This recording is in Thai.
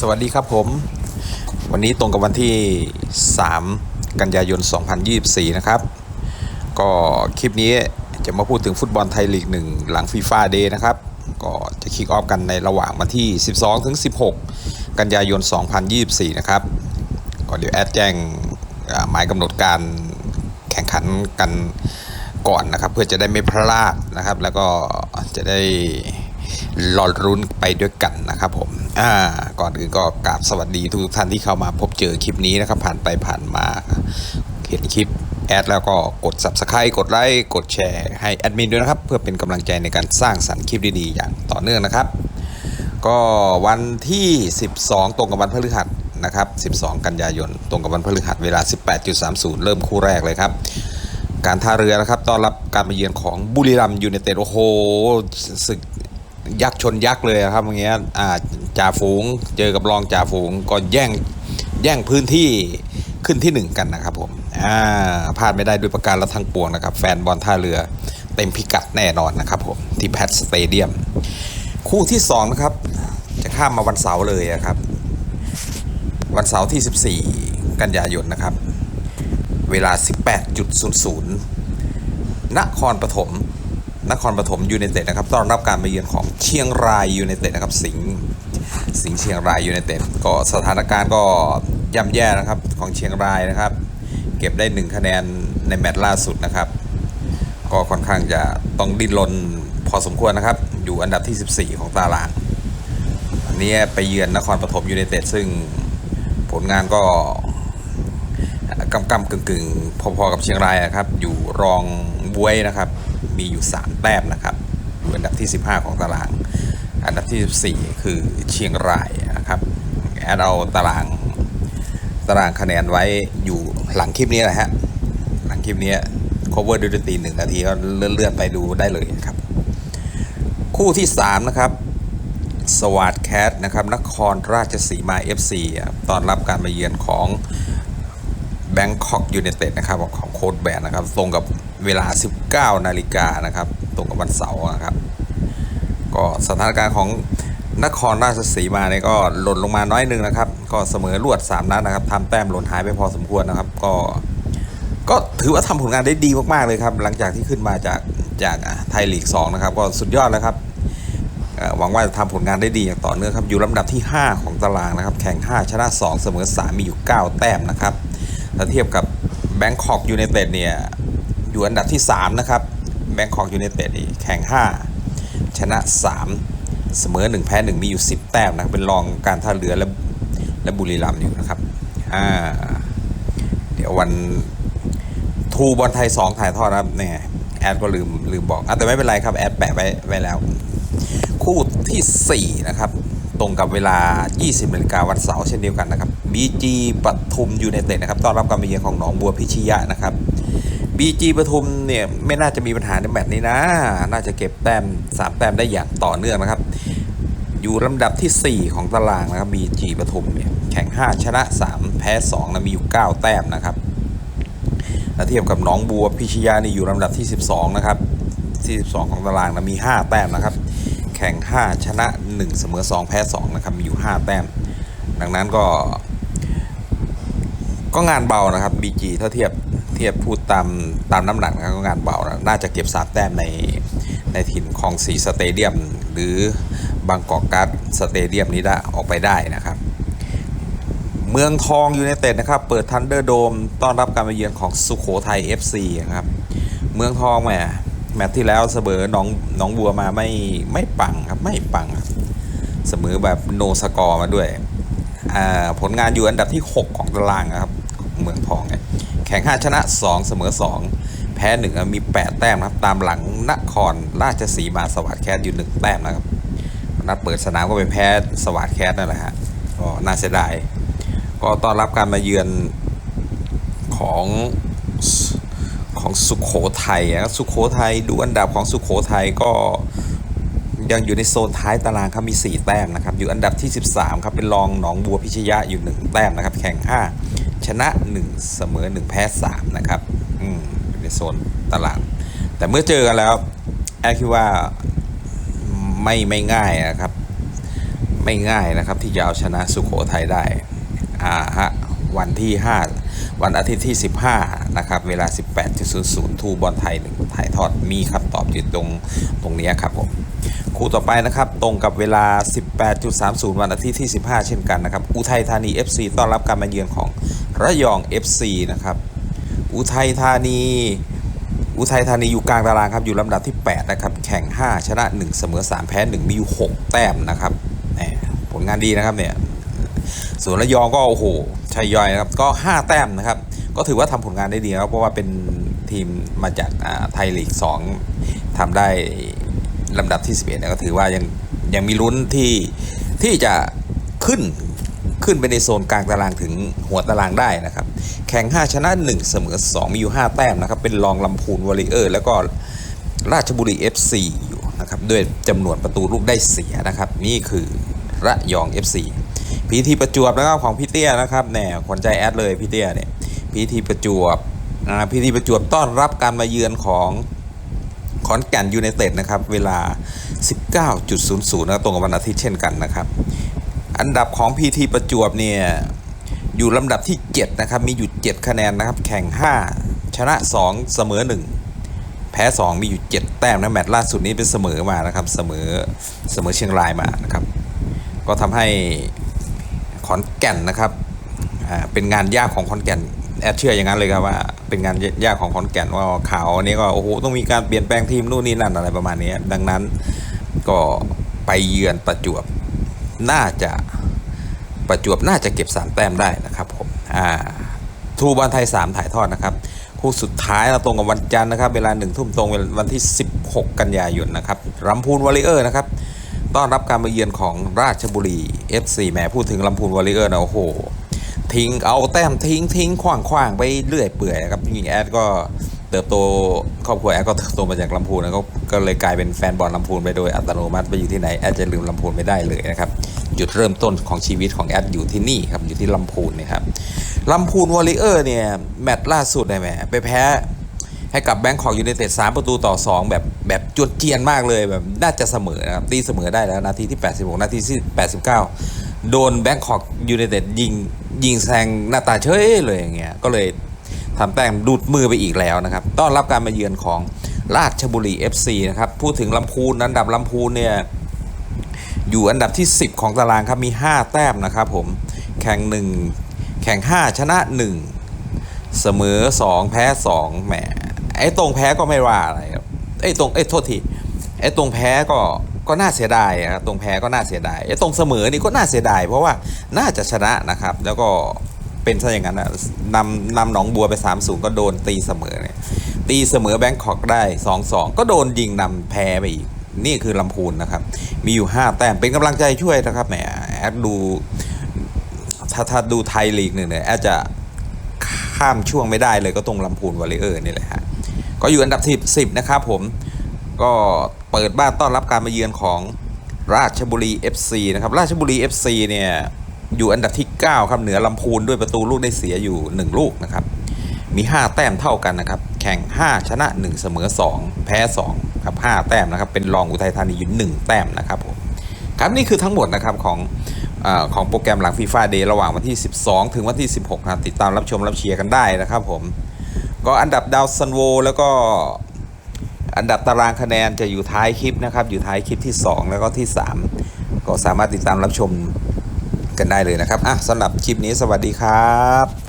สวัสดีครับผม วันนี้ตรงกับวันที่ 3 กันยายน 2024 นะครับ ก็คลิปนี้จะมาพูดถึงฟุตบอลไทยลีก 1 หลังฟีฟ่าเดย์นะครับ ก็จะคิกออฟกันในระหว่างวันที่ 12 ถึง 16 กันยายน 2024 นะครับ ก็เดี๋ยวแอดแจ้งหมายกำหนดการแข่งขันกันก่อนนะครับ เพื่อจะได้ไม่พลาดนะครับ แล้วก็จะได้ รอรุ้นไปด้วยกันนะครับผมอ่าก่อนอื่นก็กราบสวัสดีทุกท่านที่เข้ามาพบเจอคลิปนี้นะครับผ่านไปผ่านมาเห็นคลิปแอดแล้วก็กด subscribe กดไลค์กดแชร์ให้แอดมินด้วยนะครับ เพื่อเป็นกำลังใจในการสร้างสรรค์คลิปดีๆ อย่างต่อเนื่องนะครับ ก็วันที่ 12 ตรงกับวันพฤหัสนะครับ 12 กันยายน ตรงกับวันพฤหัสเวลา 18.30 เริ่มคู่แรกเลยครับ การท่าเรือนะครับ ต้อนรับการมาเยือนของบุรีรัมย์ยูไนเต็ดโอ้โหศึก ยักษ์ชนยักษ์เลยครับอย่างเงี้ยจ่าฝูงเจอกับรองจ่าฝูงก็แย่งแย่งพื้นที่ขึ้นที่หนึ่งกันนะครับผมพลาดไม่ได้ด้วยประการละทั้งปวงนะครับ แฟนบอลท่าเรือเต็มพิกัดแน่นอนนะครับผม ที่แพทสเตเดียม คู่ที่ 2 นะครับ จะข้ามมาวันเสาร์เลยอะครับ วันเสาร์ที่ 14 กันยายนนะครับ เวลา 18.00นครปฐม นครปฐมยูไนเต็ดนะครับต้อนรับการมาเยือนของเชียงรายยูไนเต็ดนะครับสิงห์สิงห์เชียงรายยูไนเต็ดก็สถานการณ์ก็ย่ำแย่นะครับของเชียงรายนะครับ เก็บได้ 1 คะแนนในแมตช์ล่าสุดนะครับ ก็ค่อนข้างจะต้องดิ้นรนพอสมควรนะครับ อยู่อันดับที่ 14 ของตารางอันนี้ไปเยือนนครปฐมยูไนเต็ดซึ่งผลงานก็กำกำกึ่งๆ พอๆกับเชียงรายอะครับ อยู่รองบวยนะครับ มีอยู่ 3 แต้มนะครับอยู่อันดับที่ 15 ของตาราง อันดับที่ 14 คือเชียงรายนะครับแอดเอาตารางตารางคะแนนไว้อยู่หลังคลิปนี้แหละฮะหลังคลิปนี้ cover ดูดตีหนึ่งนาทีก็เลื่อนไปดูได้เลยครับ คู่ที่ 3 นะครับสวัสดแคทนะครับนครราชสีมา FC ตอนรับการมาเยือนของแบงคอกยู n นเต็ดนะครับของโค้ดแบนนะครับตรงกับเวลา 9 นาฬิกานะครับตรงกับวันเสาร์นะครับ ก็สถานการณ์ของนครราชสีมาเนี่ยก็หล่นลงมาน้อยนึงนะครับ ก็เสมอรวด 3 นัดนะครับทำแต้มหล่นหายไปพอสมควรนะครับ ก็ ก็ถือว่าทำผลงานได้ดีมากๆเลยครับ หลังจากที่ขึ้นมาจากจากไทยลีก2นะครับ ก็สุดยอดแล้วครับหวังว่าจะทำผลงานได้ดีอย่างต่อเนื่องครับ อยู่ลำดับที่ 5 ของตารางนะครับ แข่ง 5 ชนะ 2 เสมอ 3 มีอยู่ 9 แต้มนะครับถ้าเทียบกับแบงคอกยู n นเต็ดเนี่ย อยู่อันดับที่ 3 นะครับแบงคอกยู n นเต็ดนี่แข่ง 5 ชนะ 3 เสมอ 1 แพ้ 1 มีอยู่ 10 แต้มนะเป็นรองการท่าเรือและและบุรีรัมย์อยู่นะครับอ่าเดี๋ยววันทูบอลไทย 2 ถ่ายทอดนะครับเนี่ยแอดก็ลืมลืมบอกอะแต่ไม่เป็นไรครับ แอดแปะไว้ไว้แล้ว คู่ทีสี่ 4 นะครับ ตรงกับเวลา 20นาฬิกาวันเสาร์เช่นเดียวกันนะครับ BG ปทุมยูไนเต็ดนะครับต้อนรับการมาเยือนของหนองบัวพิชยะนะครับ BG ปทุมเนี่ยไม่น่าจะมีปัญหาในแมตช์นี้นะ น่าจะเก็บแต้ม3แต้มได้อย่างต่อเนื่องนะครับ อยู่ลำดับที่ 4 ของตารางนะครับ BG ปทุมเนี่ยแข่ง 5 ชนะ 3 แพ้ 2นะมีอยู่ 9 แต้มนะครับถ้าเทียบกับหนองบัวพิชยานี่อยู่ลำดับที่ 12 นะครับที่12 ของตารางนะมี 5 แต้มนะครับ แข่ง 5 ชนะ 1 เสมอ 2 แพ้ 2 นะครับ มีอยู่ 5 แต้ม ดังนั้นก็ ก็งานเบานะครับ BG ถ้าเทียบ เทียบพูดตามตามน้ำหนักนะครับก็งานเบานะน่าจะเก็บ3แต้มในในถิ่นคลองสีสเตเดียม หรือบางกอกการ์ดสเตเดียมนี้ได้ออกไปได้นะครับเมืองทองยูไนเต็ดนะครับ เปิดทันเดอร์โดมต้อนรับการมาเยือนของสุโขทัย FC นะครับ เมืองทองแหมแมตช์ที่แล้วเสมอหน้องหน้องบัวมาไม่ไม่ปังครับไม่ปังเสมอแบบโนสกอร์มาด้วย ผลงานอยู่อันดับที่ 6 ของตารางนะครับ แข่ง 5 ชนะ 2 เสมอ 2 แพ้1มี 8 แต้มนะครับ ตามหลังนครราชสีมาสวัสดแคสอยู่ 1 แต้มนะครับ นัดเปิดสนามก็ไปแพ้สวัสดแคสนั่นแหละฮะก็น่าเสียดาย ก็ต้อนรับการมาเยือนของของสุขโขทัยนะครับสุขโขทัยดูอันดับของสุขโขทัยก็ยังอยู่ในโซนท้ายตารางครับมี 4 แต้มนะครับ อยู่อันดับที่ 13 ครับ เป็นรองหนองบัวพิชยะอยู่ 1 แต้มนะครับ แข่ง 5 ชนะ 1 เสมอ 1 แพ้ 3 นะครับ อืมในโซนตารางแต่เมื่อเจอกันแล้วแอดคิดว่าไม่ไม่ง่ายนะครับ ไม่ง่ายนะครับที่จะเอาชนะสุโขทัยได้ อ่าฮะ วันที่ 5 วันอาทิตย์ที่ 15 นะครับ เวลา 18.00 ทูบอลไทยหนึ่งถ่ายทอดมีคำตอบอยู่ตรงตรงนี้ครับผมคู่ต่อไปนะครับตรงกับเวลา 18.30 วันอาทิตย์ที่ 15 เช่นกันนะครับอุทัยธานี FC ต้อนรับการมาเยือนของ ระยอง FC นะครับ อุทัยธานี อุทัยธานีอยู่กลางตารางครับ อยู่ลำดับที่ 8 นะครับ แข่ง 5 ชนะ 1 เสมอ 3 แพ้ 1 มีอยู่ 6 แต้มนะครับผลงานดีนะครับเนี่ย ส่วนระยองก็ โอ้โหชัยย่อยนะครับ ก็ 5 แต้มนะครับ ก็ถือว่าทำผลงานได้ดีครับ เพราะว่าเป็นทีมมาจากไทยลีก 2ทำได้ลำดับที่ 11เนี่ยก็ถือว่ายังยังมีลุ้นที่ที่จะขึ้น ขึ้นไปในโซนกลางตารางถึงหัวตารางได้นะครับ แข่ง 5 ชนะ 1 เสมอ 2 มีอยู่ 5 แต้มนะครับ เป็นรองลำพูนวอริเออร์ แล้วก็ราชบุรี FC อยู่นะครับ ด้วยจำนวนประตูลูกได้เสียนะครับ นี่คือระยอง FC พีทีประจวบนะครับของพี่เตี้ยนะครับแหน่ขวัญใจแอดเลยพี่เตี้ยเนี่ยพีทีประจวบพีทีประจวบต้อนรับการมาเยือนของขอนแก่นยูไนเต็ดนะครับ เวลา 19.00นะตรงกับวันอาทิตย์เช่นกันนะครับ อันดับของ PT ประจวบเนี่ยอยู่ลำดับที่ 7 นะครับ มีอยู่ 7 คะแนนนะครับ แข่ง 5 ชนะ 2 เสมอ 1 แพ้ 2 มีอยู่ 7 แต้มนะแมตช์ล่าสุดนี้เป็นเสมอมานะครับเสมอเสมอเชียงรายมานะครับ ก็ทำให้ขอนแก่นนะครับเป็นงานยากของขอนแก่นแอดเชื่ออย่างนั้นเลยครับว่าเป็นงานยากของขอนแก่นว่าข่าวอันนี้ก็โอ้โหต้องมีการเปลี่ยนแปลงทีมนู่นนี่นั่นอะไรประมาณนี้ ดังนั้นก็ไปเยือนประจวบ น่าจะประจวบน่าจะเก็บ 3 แต้มได้นะครับผมอ่าทูบอลไทย 3 ถ่ายทอดนะครับ คู่สุดท้ายเราตรงกับวันจันทร์นะครับ เวลาหนึ่งทุ่มตรงวันที่ 16 กันยายนนะครับรำพูนวอริเออร์นะครับต้อนรับการมาเยือนของราชบุรี FC แหมพูดถึงลำพูนวอริเออร์นะโอ้โหทิ้งเอาแต้มทิ้งทิ้งขว้างขว้างไปเรื่อยเปื่อยครับยิงแอดก็ เติบโตครอบครัวแอดก็เติบโตมาจากลำพูนนะก็ก็เลยกลายเป็นแฟนบอลลำพูนไปโดยอัตโนมัติไปอยู่ที่ไหนแอดจะลืมลำพูนไม่ได้เลยนะครับจุดเริ่มต้นของชีวิตของแอดอยู่ที่นี่ครับอยู่ที่ลำพูนนะครับลำพูนวอริเออร์เนี่ยแมตช์ล่าสุดเนี่ยแหมไปแพ้ให้กับแบงคอกยูไนเต็ด3ประตูต่อ 2 แบบแบบจวดเจียนมากเลยแบบน่าจะเสมอนะครับตีเสมอได้แล้วนาทีที่ 86 นาทีที่ 89 โดนแบงคอกยูไนเต็ดยิงยิงแซงหน้าตาเฉยเลยอย่างเงี้ยก็เลย ทำแต้มดูดมือไปอีกแล้วนะครับ ต้อนรับการมาเยือนของราชบุรี FC นะครับ พูดถึงลำพูนอันดับลำพูนเนี่ยอยู่อันดับที่ 10 ของตารางครับมี 5 แต้มนะครับผมแข่ง 1 แข่ง 5 ชนะ 1 เสมอ 2 แพ้ 2แหมไอ้ตรงแพ้ก็ไม่ว่าอะไรครับไอ้ตรงไอ้โทษทีไอ้ตรงแพ้ก็ก็น่าเสียดายครับตรงแพ้ก็น่าเสียดายไอ้ตรงเสมอนี่ก็น่าเสียดายเพราะว่าน่าจะชนะนะครับ แล้วก็ เป็นซะอย่างนั้นนะนำนำหนองบัวไป3-0ก็โดนตีเสมอเนี่ยตีเสมอแบงคอกได้2-2ก็โดนยิงนำแพ้ไปอีก นี่คือลำพูนนะครับ มีอยู่ 5 แต้มเป็นกำลังใจช่วยนะครับแหมแอดดูถ้าถ้าดูไทยลีกหนึ่งเนี่ยแอดจะข้ามช่วงไม่ได้เลยก็ตรงลำพูนวอลเลเยอร์นี่แหละฮะก็อยู่อันดับที่10นะครับผมก็เปิดบ้านต้อนรับการมาเยือนของราชบุรี FC นะครับราชบุรี FC เนี่ย อยู่อันดับที่ 9 ครับเหนือลำพูนด้วยประตูลูกได้เสียอยู่ 1 ลูกนะครับ มี 5 แต้มเท่ากันนะครับ แข่ง 5 ชนะ 1 เสมอ 2 แพ้2ครับ5แต้มนะครับ เป็นรองอุทัยธานีอยู่1แต้มนะครับผมครับนี่คือทั้งหมดนะครับของอของโปรแกรมหลังฟีฟ่าเดย์ระหว่างวันที่ 12 ถึงวันที่ 16นะครับติดตามรับชมรับเชียร์กันได้นะครับผมก็อันดับดาวซันโวแล้วก็อันดับตารางคะแนนจะอยู่ท้ายคลิปนะครับ อยู่ท้ายคลิปที่ 2 แล้วก็ที่ 3 ก็สามารถติดตามรับชม กันได้เลยนะครับอะสำหรับคลิปนี้สวัสดีครับ